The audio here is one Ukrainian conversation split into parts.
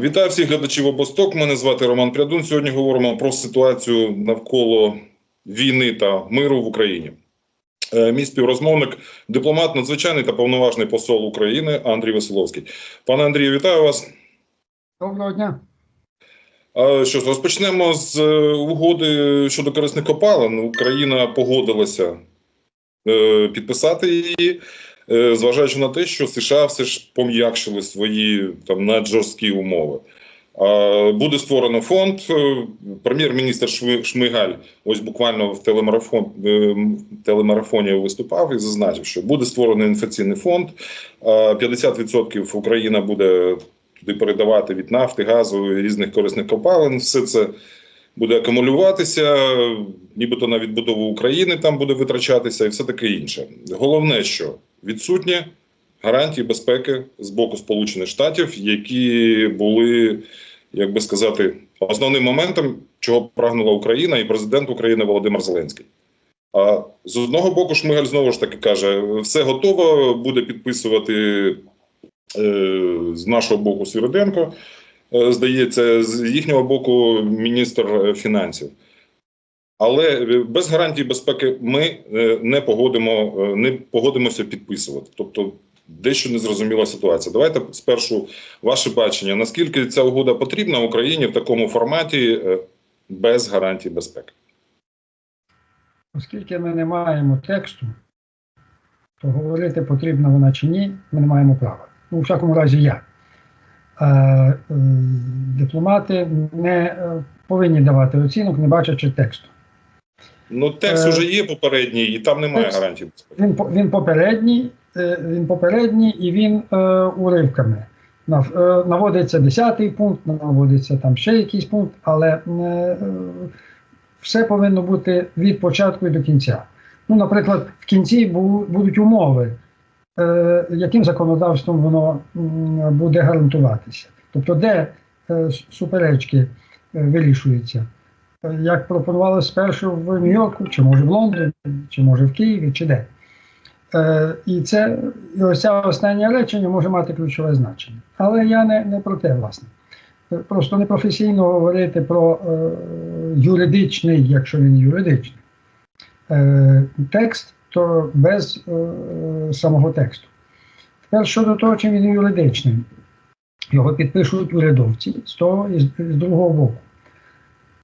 Вітаю всіх глядачів обосток. Мене звати Роман Прядун. Сьогодні говоримо про ситуацію навколо війни та миру в Україні. Е, Мій співрозмовник, дипломат, надзвичайний та повноважний посол України Андрій Веселовський. Пане Андрію, вітаю вас. Доброго дня. Що ж, розпочнемо з е, угоди щодо корисних копалин. Україна погодилася е, підписати її, зважаючи на те, що США все ж пом'якшили свої там наджорсткі умови. Буде створено фонд. Е, Прем'єр-міністр Шмигаль ось буквально в телемарафон е, телемарафоні виступав і зазначив, що буде створений інфекційний фонд. 50% Україна буде туди передавати від нафти, газу різних корисних копалин. Все це буде акумулюватися, нібито на відбудову України там буде витрачатися і все таке інше. Головне, що відсутні гарантії безпеки з боку Сполучених Штатів, які були, як би сказати, основним моментом, чого прагнула Україна і президент України Володимир Зеленський. А з одного боку, Шмигаль знову ж таки каже: все готово, буде підписувати е, з нашого боку Свіриденко, е, здається, з їхнього боку міністр фінансів. Але е, без гарантій безпеки ми е, не погодимо, е, не погодимося підписувати. Тобто дещо незрозуміла ситуація. Давайте спершу ваше бачення. Наскільки ця угода потрібна Україні в такому форматі без гарантій безпеки? Оскільки ми не маємо тексту, то говорити потрібна вона чи ні, ми не маємо права. Ну, у всякому разі, я. Дипломати не повинні давати оцінок, не бачачи тексту. Ну, текст Е, вже є попередній, і там немає текст- гарантій безпеки. Він, він попередній, е, він попередній і він е, уривками. Нав- е, Наводиться 10 пункт, наводиться там ще якийсь пункт, але е, е, все повинно бути від початку і до кінця. Ну, наприклад, в кінці бу- будуть умови, е, яким законодавством воно буде гарантуватися. Тобто, де е, суперечки е, вирішуються. Як пропонувалося спершу в Нью-Йорку, чи може в Лондоні, чи може в Києві, чи де. Е, і це і ось це останнє речення може мати ключове значення. Але я не, не про те, власне. Е, Просто непрофесійно говорити про е, юридичний, якщо він юридичний, е, текст, то без е, самого тексту. Тепер щодо того, чи він юридичний, його підпишуть урядовці з того і з, з другого боку.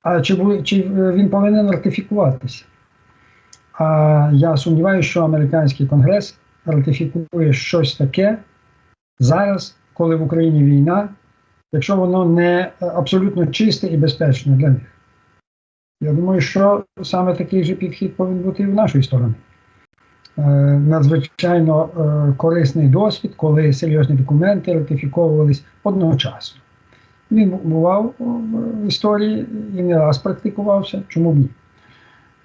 А чи, чи е, він повинен ратифікуватися? А я сумніваюся, що американський конгрес ратифікує щось таке зараз, коли в Україні війна, якщо воно не е, абсолютно чисте і безпечне для них. Я думаю, що саме такий же підхід повинен бути і в нашій стороні. Е, Надзвичайно корисний досвід, коли серйозні документи ратифіковувались одночасно. Він бував в історії і не раз практикувався, чому б ні.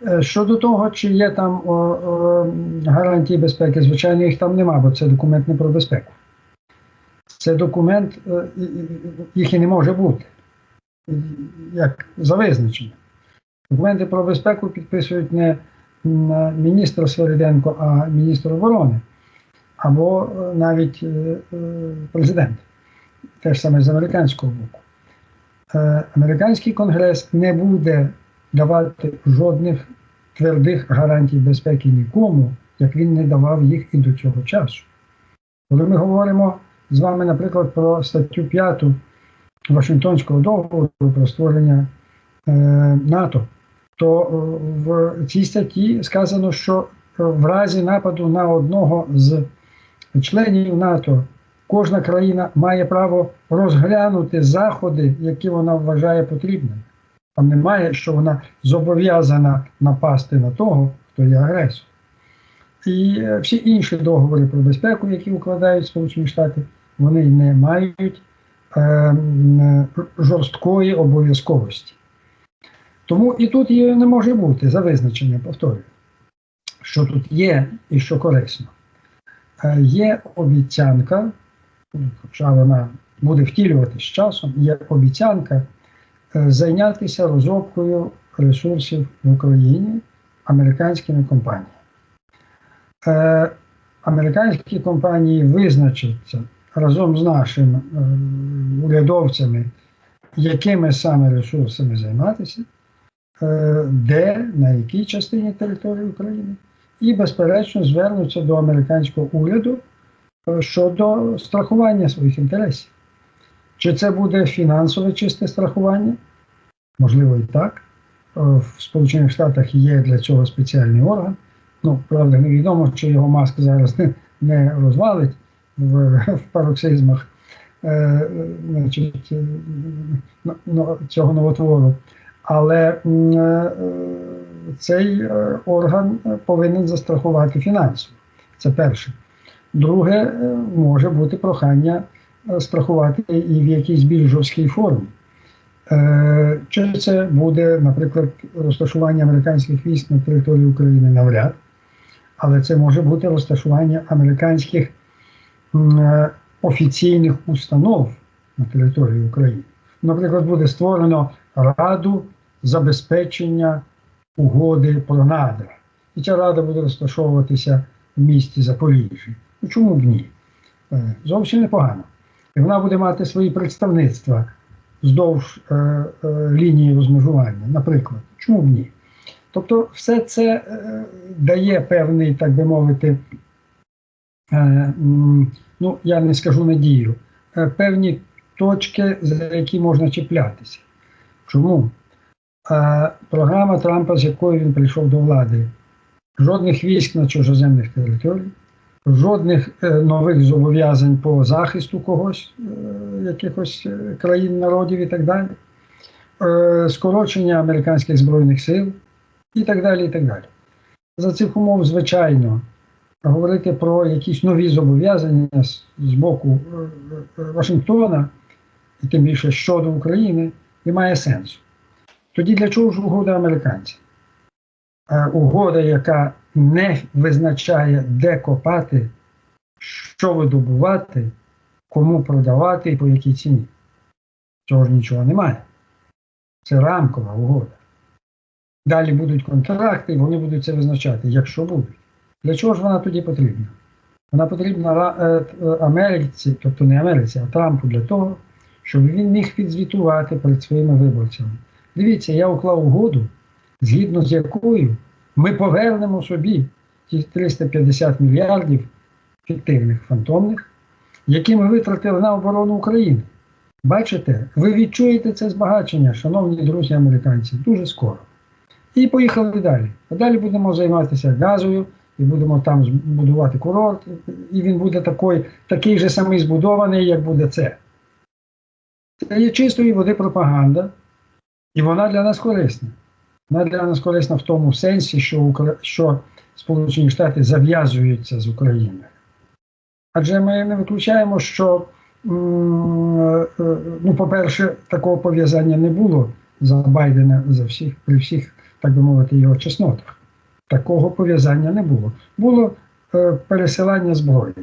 Е, Щодо того, чи є там о, о, гарантії безпеки, звичайно, їх там нема, бо це документ не про безпеку. Це документ, е, їх і не може бути, як за визначенням. Документи про безпеку підписують не м, міністр Свириденко, а міністр оборони, або е, навіть президент. Те ж саме з американського боку. Е, Американський конгрес не буде давати жодних твердих гарантій безпеки нікому, як він не давав їх і до цього часу. Коли ми говоримо з вами, наприклад, про статтю 5 Вашингтонського договору про створення е, НАТО, то е, в цій статті сказано, що е, в разі нападу на одного з членів НАТО кожна країна має право розглянути заходи, які вона вважає потрібними. Там немає, що вона зобов'язана напасти на того, хто є агресор. І е, всі інші договори про безпеку, які укладають Сполучені Штати, вони не мають е, жорсткої обов'язковості. Тому і тут її не може бути за визначенням, повторюю, що тут є і що корисно. Е, є обіцянка, хоча вона буде втілюватися з часом, є обіцянка е, зайнятися розробкою ресурсів в Україні американськими компаніями. Е, Американські компанії визначаться, разом з нашими е, урядовцями, якими саме ресурсами займатися, де, на якій частині території України, і, безперечно, звернуться до американського уряду щодо страхування своїх інтересів. Чи це буде фінансове чисте страхування? Можливо, і так. Е, В Сполучених Штатах є для цього спеціальний орган. Ну, правда, невідомо, чи його маск зараз не, не розвалить в, в пароксизмах е, значить, е, ну, цього новотвору. Але е, цей е, орган е, повинен застрахувати фінансово. Це перше. Друге, е, може бути прохання е, страхувати і в якійсь більш жорсткій формі. Е, Чи це буде, наприклад, розташування американських військ на території України навряд, але це може бути розташування американських офіційних установ на території України. Наприклад, буде створено Раду забезпечення угоди про надра. І ця рада буде розташовуватися в місті Запоріжжя. Ну чому б ні? Е, Зовсім непогано. І вона буде мати свої представництва вздовж е, е, лінії розмежування, наприклад. Чому б ні? Тобто, все це е, дає певний, так би мовити, е, ну, я не скажу надію, е, певні точки, за які можна чіплятися. Чому? Е, програма Трампа, з якою він прийшов до влади, жодних військ на чужоземних територіях, жодних е, нових зобов'язань по захисту когось, е, якихось е, країн, народів і так далі, скорочення американських збройних сил і так далі. і так далі. За цих умов, звичайно, говорити про якісь нові зобов'язання з, боку Вашингтона, і тим більше щодо України, немає сенсу. Тоді для чого ж угода американців? Е, Угода, яка не визначає, де копати, що видобувати, кому продавати і по якій ціні. Цього ж нічого немає. Це рамкова угода. Далі будуть контракти, і вони будуть це визначати, якщо будуть. Для чого ж вона тоді потрібна? Вона потрібна е, е, Америці, тобто не Америці, а Трампу для того, щоб він міг підзвітувати перед своїми виборцями. Дивіться, я уклав угоду, згідно з якою ми повернемо собі ті 350 мільярдів фіктивних фантомних, які ми витратили на оборону України. Бачите, ви відчуєте це збагачення, шановні друзі американці, дуже скоро. І поїхали далі. А далі будемо займатися газою, і будемо там будувати курорт, і він буде такий, такий же самий збудований, як буде це. Це є чистої води пропаганда, і вона для нас корисна. Вона для нас корисна в тому сенсі, що, Укра- що Сполучені Штати зав'язуються з Україною. Адже ми не виключаємо, що, е, е, ну, по-перше, такого пов'язання не було за Байдена за всіх, при всіх, так би мовити, його чеснотах. Такого пов'язання не було. Було е, пересилання зброї.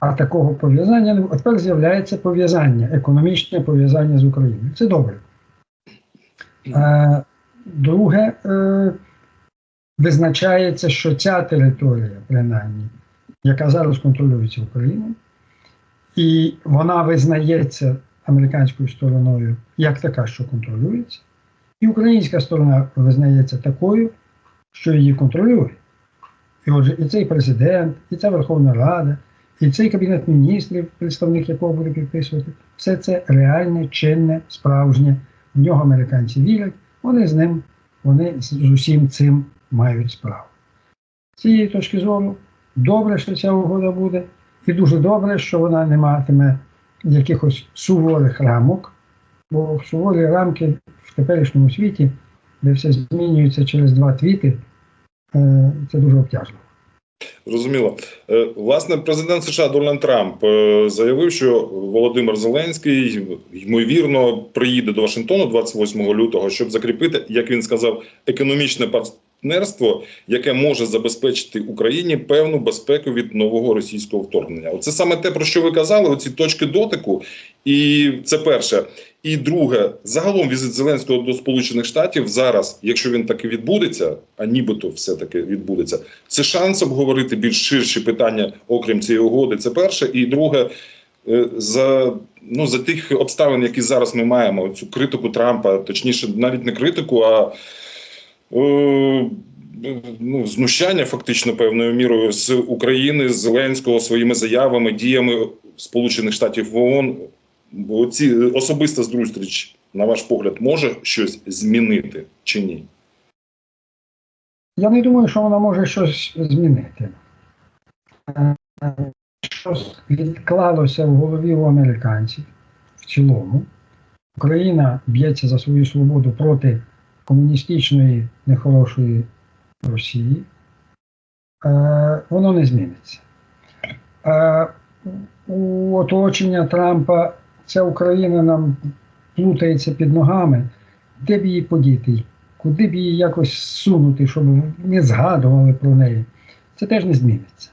А такого пов'язання не було. Тепер з'являється пов'язання, економічне пов'язання з Україною. Це добре. Е, Друге, е, визначається, що ця територія, принаймні, яка зараз контролюється Україною, і вона визнається американською стороною як така, що контролюється, і українська сторона визнається такою, що її контролює. І отже, і цей президент, і ця Верховна Рада, і цей Кабінет міністрів, представник якого буде підписувати, все це реальне, чинне, справжнє. В нього американці вірять, вони з ним, вони з усім цим мають справу. З цієї точки зору, добре, що ця угода буде, і дуже добре, що вона не матиме якихось суворих рамок, бо суворі рамки в теперішньому світі, де все змінюється через два твіти, е, це дуже обтяжливо. Зрозуміло. Е, Власне, президент США Дональд Трамп е, заявив, що Володимир Зеленський ймовірно приїде до Вашингтону 28 лютого, щоб закріпити, як він сказав, економічне партнерство, яке може забезпечити Україні певну безпеку від нового російського вторгнення. Оце саме те, про що ви казали, оці точки дотику. І це перше. І друге, загалом візит Зеленського до Сполучених Штатів зараз, якщо він таки відбудеться, а нібито все таки відбудеться, це шанс обговорити більш ширші питання, окрім цієї угоди. Це перше. І друге, е, за ну за тих обставин, які зараз ми маємо, цю критику Трампа, точніше, навіть не критику, а ну, знущання фактично певною мірою з України, з Зеленського своїми заявами, діями Сполучених Штатів в ООН. Бо ці особиста зустріч, на ваш погляд, може щось змінити чи ні? Я не думаю, що вона може щось змінити. Е, Щось відклалося в голові у американців в цілому. Україна б'ється за свою свободу проти комуністичної нехорошої Росії. Е, Воно не зміниться. Е, У оточення Трампа ця Україна нам плутається під ногами. Де б її подіти? Куди б її якось сунути, щоб не згадували про неї, це теж не зміниться.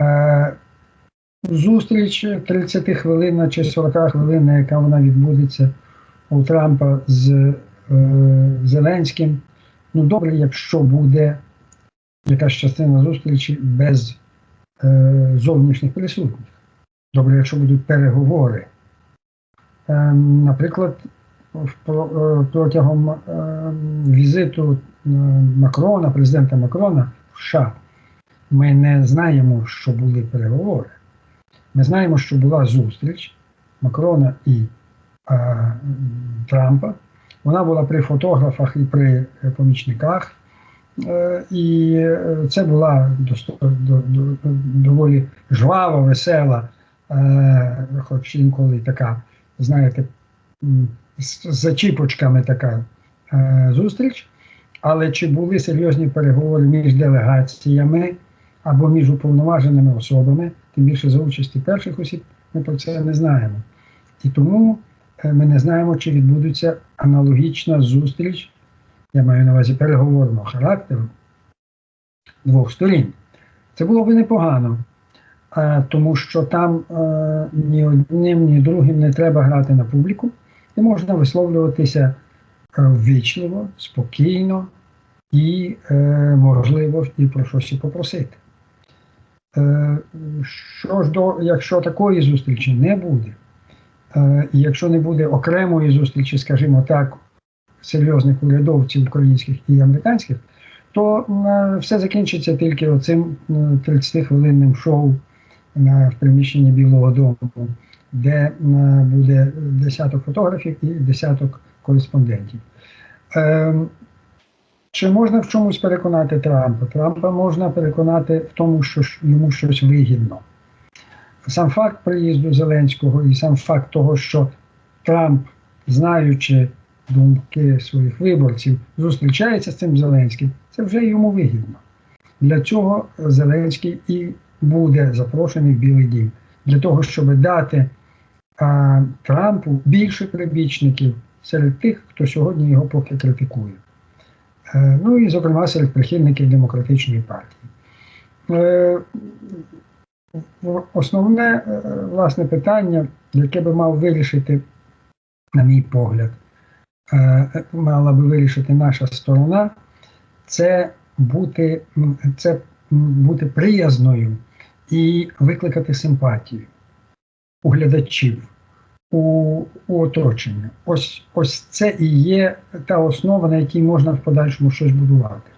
Е, зустріч 30 хвилин чи 40 хвилин, яка вона відбудеться у Трампа з Зеленським. Ну, добре, якщо буде якась частина зустрічі без е, зовнішніх присутніх. Добре, якщо будуть переговори. Е, наприклад, е, протягом е, візиту е, Макрона, президента Макрона в США, ми не знаємо, що були переговори. Ми знаємо, що була зустріч Макрона і е, Трампа. Вона була при фотографах і при е, помічниках. Е, І е, це була доволі жвава, весела, хоч інколи така, знаєте, з зачіпочками така зустріч. Але чи були серйозні переговори між делегаціями або між уповноваженими особами, тим більше за участі перших осіб, ми про це не знаємо. І тому ми не знаємо, чи відбудеться аналогічна зустріч, я маю на увазі переговорного характеру двох сторін. Це було би непогано, е, тому що там е, ні одним, ні другим не треба грати на публіку, і можна висловлюватися е, ввічливо, спокійно і, е, можливо, і про щось і попросити. Е, Що ж до, якщо такої зустрічі не буде, е, і якщо не буде окремої зустрічі, скажімо так, серйозних урядовців українських і американських, то е, все закінчиться тільки оцим е, 30-хвилинним шоу в приміщенні Білого Дому, де е, буде десяток фотографів і десяток кореспондентів. Е, Чи можна в чомусь переконати Трампа? Трампа можна переконати в тому, що йому щось вигідно. Сам факт приїзду Зеленського і сам факт того, що Трамп, знаючи думки своїх виборців, зустрічається з цим Зеленським, це вже йому вигідно. Для цього Зеленський і буде запрошений в Білий Дім. Для того, щоб дати а, Трампу більше прибічників серед тих, хто сьогодні його поки критикує. Е, ну і, зокрема, серед прихильників демократичної партії. Е, Основне е, власне питання, яке би мав вирішити, на мій погляд, е, мала би вирішити наша сторона, це бути, це бути приязною і викликати симпатію у глядачів, у, у оточення. Ось, ось це і є та основа, на якій можна в подальшому щось будувати.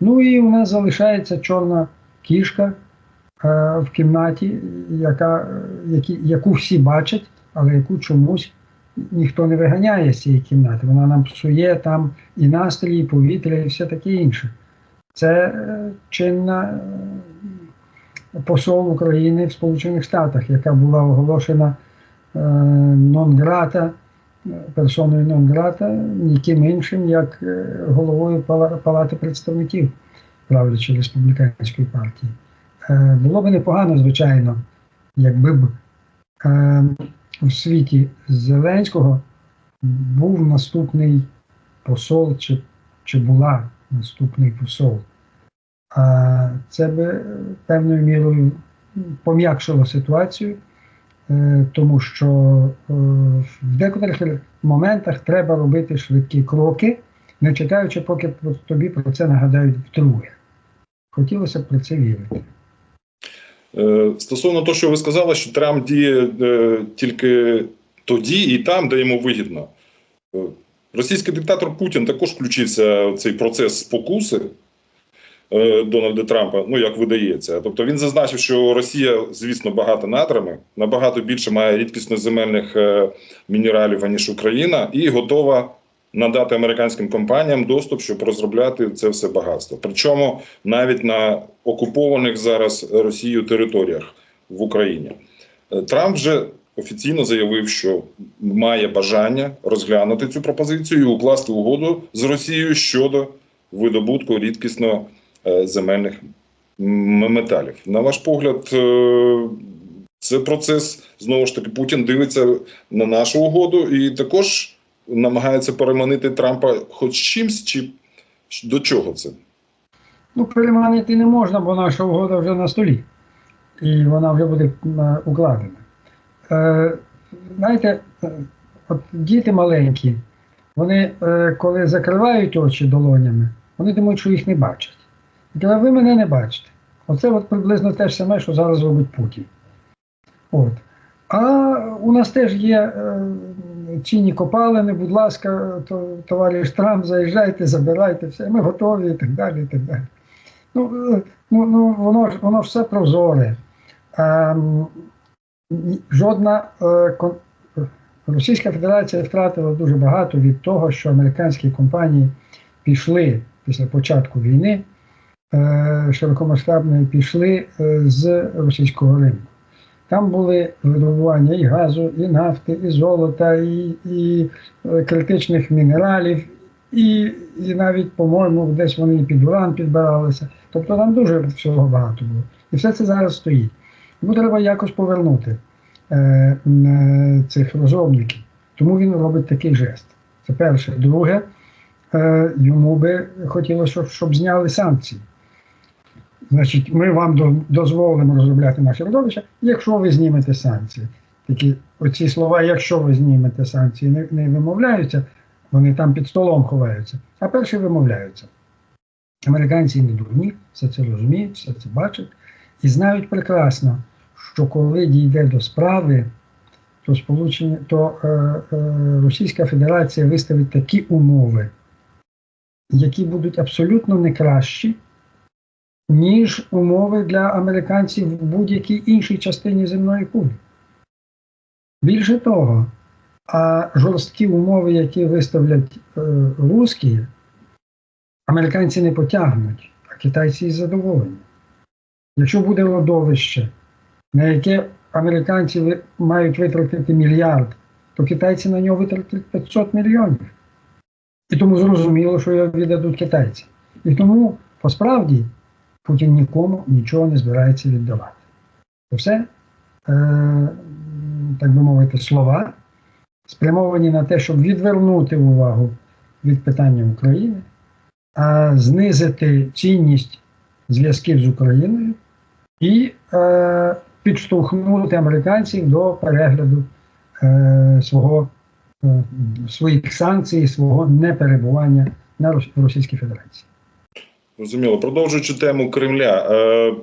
Ну і у нас залишається чорна кішка в кімнаті, яка, е, які, яку всі бачать, але яку чомусь ніхто не виганяє з цієї кімнати. Вона нам псує там і настрій, і повітря, і все таке інше. Це е, чинна е, посол України в Сполучених Штатах, яка була оголошена е, нон-грата, е, персоною нон-грата, ніким іншим, як е, головою Палати представників правлячої республіканської партії. Е, Було би непогано, звичайно, якби б е, у світі Зеленського був наступний посол, чи, чи була наступний посол. А це е, певною мірою пом'якшило ситуацію, е, тому що е, в декотрих моментах треба робити швидкі кроки, не чекаючи, поки тобі про це нагадають вдруге. Хотілося б про це вірити. Е, Стосовно того, що ви сказали, що Трамп діє е, тільки тоді і там, де йому вигідно. Е, Російський диктатор Путін також включився в цей процес спокуси Дональда Трампа, ну як видається. Тобто він зазначив, що Росія, звісно, багата надрами, набагато більше має рідкісно земельних мінералів, аніж Україна, і готова надати американським компаніям доступ, щоб розробляти це все багатство. Причому навіть на окупованих зараз Росією територіях в Україні. Е, Трамп вже офіційно заявив, що має бажання розглянути цю пропозицію і укласти угоду з Росією щодо видобутку рідкісно е, земельних металів. На ваш погляд, е, це процес знову ж таки Путін дивиться на нашу угоду і також намагається переманити Трампа хоч чимсь, чи до чого це? Ну, переманити не можна, бо наша угода вже на столі, і вона вже буде е, укладена. Е, знаєте, е, от діти маленькі, вони е, коли закривають очі долонями, вони думають, що їх не бачать. Кажуть, ви мене не бачите. Оце от приблизно те ж саме, що зараз робить Путін. От. А у нас теж є е, цінні копалини, будь ласка, то, товариш Трамп, заїжджайте, забирайте все, ми готові і так далі. І так далі. Ну, е, ну, ну воно, ж- воно ж все прозоре. Ні- жодна е, кон- Російська Федерація втратила дуже багато від того, що американські компанії пішли після початку війни е, широкомасштабної, пішли з російського ринку. Там були видобування і газу, і нафти, і золота, і, і е, критичних мінералів, і, і навіть, по-моєму, десь вони і під уран підбиралися. Тобто там дуже всього багато було. І все це зараз стоїть. Йому треба якось повернути е, м, цих розробників. Тому він робить такий жест. Це перше. Друге, е, йому би хотілося, щоб, щоб зняли санкції. Значить, ми вам дозволимо розробляти наше родовище, якщо ви знімете санкції. Такі оці слова, якщо ви знімете санкції, не, не вимовляються, вони там під столом ховаються, а перші вимовляються. Американці не дурні, все це розуміють, все це бачать і знають прекрасно, що коли дійде до справи, то сполучення, то е, е, Російська Федерація виставить такі умови, які будуть абсолютно не кращі, ніж умови для американців в будь-якій іншій частині земної кулі. Більше того, а жорсткі умови, які виставлять е, русські, американці не потягнуть, а китайці із задоволення. Якщо буде родовище, на яке американці мають витратити мільярд, то китайці на нього витратять 500 мільйонів. І тому зрозуміло, що його віддадуть китайці. І тому, по справді, Путін нікому нічого не збирається віддавати. Це все, е, так би мовити, слова, спрямовані на те, щоб відвернути увагу від питання України, а знизити цінність зв'язків з Україною і е, підштовхнути американців до перегляду е, свого, е, своїх санкцій, свого неперебування на Російській Федерації. Розуміло, продовжуючи тему Кремля, е,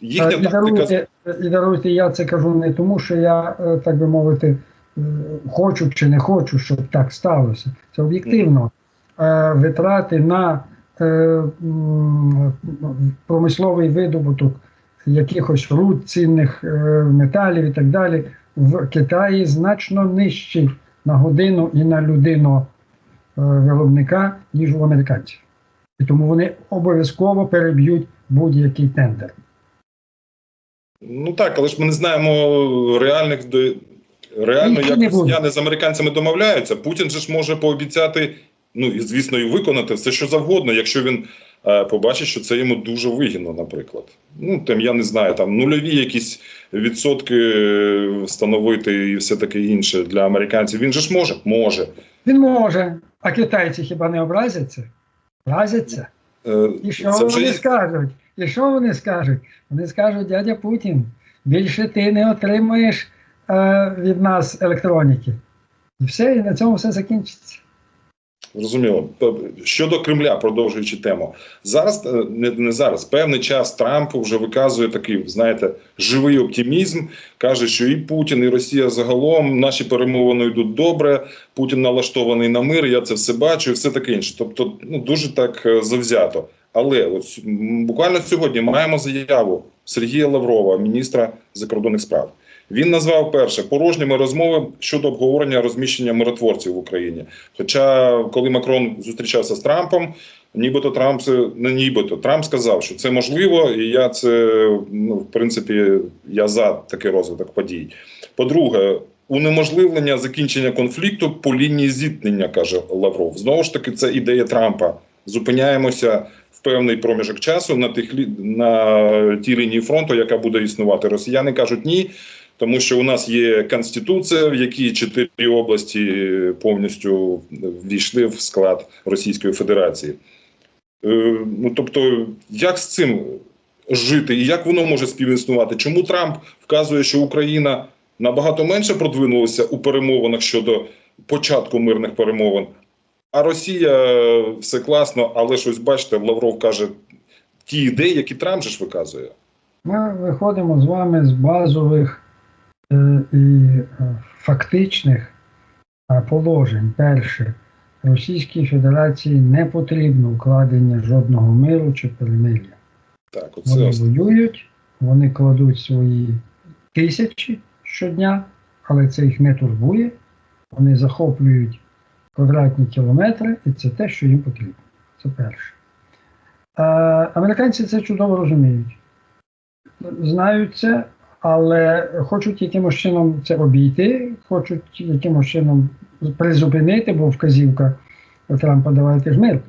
їхня І даруйте, і даруйте, я це кажу не тому, що я, е, так би мовити, е, хочу чи не хочу, щоб так сталося. Це об'єктивно. Е, Витрати на е, промисловий видобуток якихось руд, цінних е, металів і так далі в Китаї значно нижчі на годину і на людину е, виробника, ніж у американців. І тому вони обов'язково переб'ють будь-який тендер. Ну так, але ж ми не знаємо реальних реально, як не росіяни з американцями домовляються. Путін же ж може пообіцяти, ну і звісно, і виконати все, що завгодно, якщо він е, побачить, що це йому дуже вигідно, наприклад. Ну там я не знаю, там нульові якісь відсотки е, встановити і все таке інше для американців. Він же ж може? Може. Він може, а китайці хіба не образяться? Образяться. Е, І що це вони вже... скажуть? І що вони скажуть? Вони скажуть, дядя Путін, більше ти не отримаєш е, від нас електроніки. І все, і на цьому все закінчиться. Зрозуміло. Щодо Кремля, продовжуючи тему, зараз е, не, не зараз, певний час Трамп вже виказує такий, знаєте, живий оптимізм. каже, що і Путін, і Росія загалом наші перемовини йдуть добре. Путін налаштований на мир. Я це все бачу, і все таке інше. Тобто, ну дуже так е, завзято. Але от буквально сьогодні маємо заяву Сергія Лаврова, міністра закордонних справ. Він назвав перше порожніми розмови щодо обговорення розміщення миротворців в Україні. Хоча, коли Макрон зустрічався з Трампом, нібито Трамп не нібито Трамп сказав, що це можливо, і я це ну в принципі я за такий розвиток подій. По-друге, унеможливлення закінчення конфлікту по лінії зіткнення, каже Лавров. Знову ж таки, це ідея Трампа. Зупиняємося певний проміжок часу на тих на тій лінії фронту, яка буде існувати. Росіяни кажуть ні. Тому що у нас є конституція, в якій чотири області повністю ввійшли в склад Російської Федерації. Е, ну тобто, як з цим жити і як воно може співіснувати? Чому Трамп вказує, що Україна набагато менше продвинулася у перемовинах щодо початку мирних перемовин, а Росія е, все класно, але щось бачите, Лавров каже ті ідеї, які Трамп же ж виказує. Ми виходимо з вами з базових і е, фактичних е, положень. Перше, Російській Федерації не потрібно укладення жодного миру чи перемир'я. Так, оце Вони воюють, вони кладуть свої тисячі щодня, але це їх не турбує. Вони захоплюють квадратні кілометри, і це те, що їм потрібно. Це перше. Е, американці це чудово розуміють. Знають це, але хочуть якимось чином це обійти, хочуть якимось чином призупинити, бо вказівка Трампа давайте ж мир.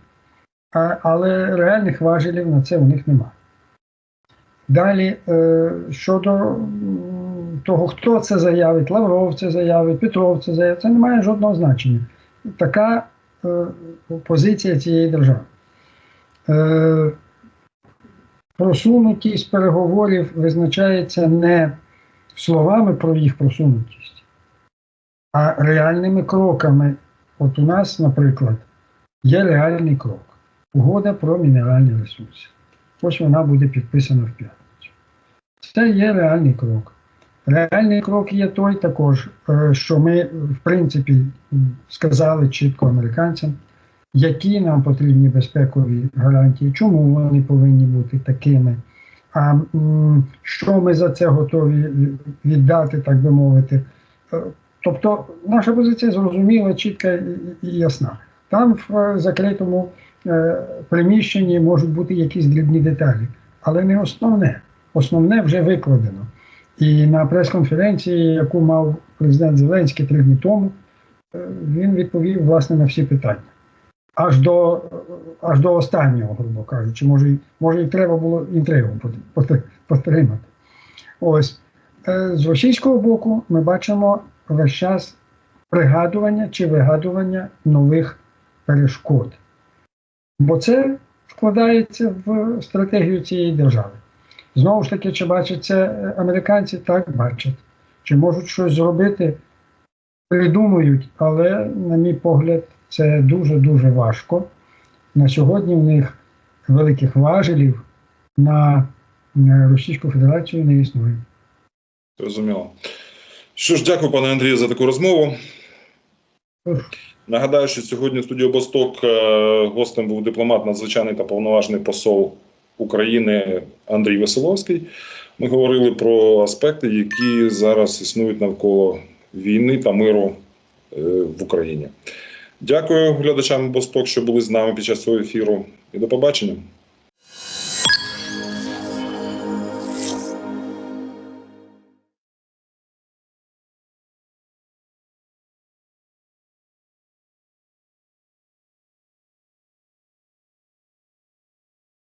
А, але реальних важелів на це у них немає. Далі, е, щодо того, хто це заявить, Лавров це заявить, Петров це заявить, це не має жодного значення. Така е, позиція цієї держави. Е, просунутість переговорів визначається не словами про їх просунутість, а реальними кроками. От у нас, наприклад, є реальний крок. Угода про мінеральні ресурси. Ось вона буде підписана в п'ятницю. Це є реальний крок. Реальний крок є той також, е, що ми, в принципі, сказали чітко американцям, які нам потрібні безпекові гарантії, чому вони повинні бути такими, а що ми за це готові віддати, так би мовити. Е, Тобто наша позиція зрозуміла, чітка і, ясна. Там в е, закритому е, приміщенні можуть бути якісь дрібні деталі, але не основне. Основне вже викладено. І на прес-конференції, яку мав президент Зеленський три дні тому, він відповів власне на всі питання. Аж до, аж до останнього, грубо кажучи, може, може і треба було інтригу пот- потримати. Ось Е, з російського боку ми бачимо весь час пригадування чи вигадування нових перешкод. Бо це вкладається в стратегію цієї держави. Знову ж таки, чи бачать це е, американці? Так бачать. Чи можуть щось зробити? Придумують, але, на мій погляд, це дуже-дуже важко. На сьогодні в них великих важелів на е, Російську Федерацію не існує. Зрозуміло. Що ж, дякую, пане Андрію, за таку розмову. Нагадаю, що сьогодні в студії Босток е, гостем був дипломат, надзвичайний та повноважний посол України Андрій Веселовський. Ми говорили про аспекти, які зараз існують навколо війни та миру е, в Україні. Дякую глядачам Босток, що були з нами під час цього ефіру. І до побачення.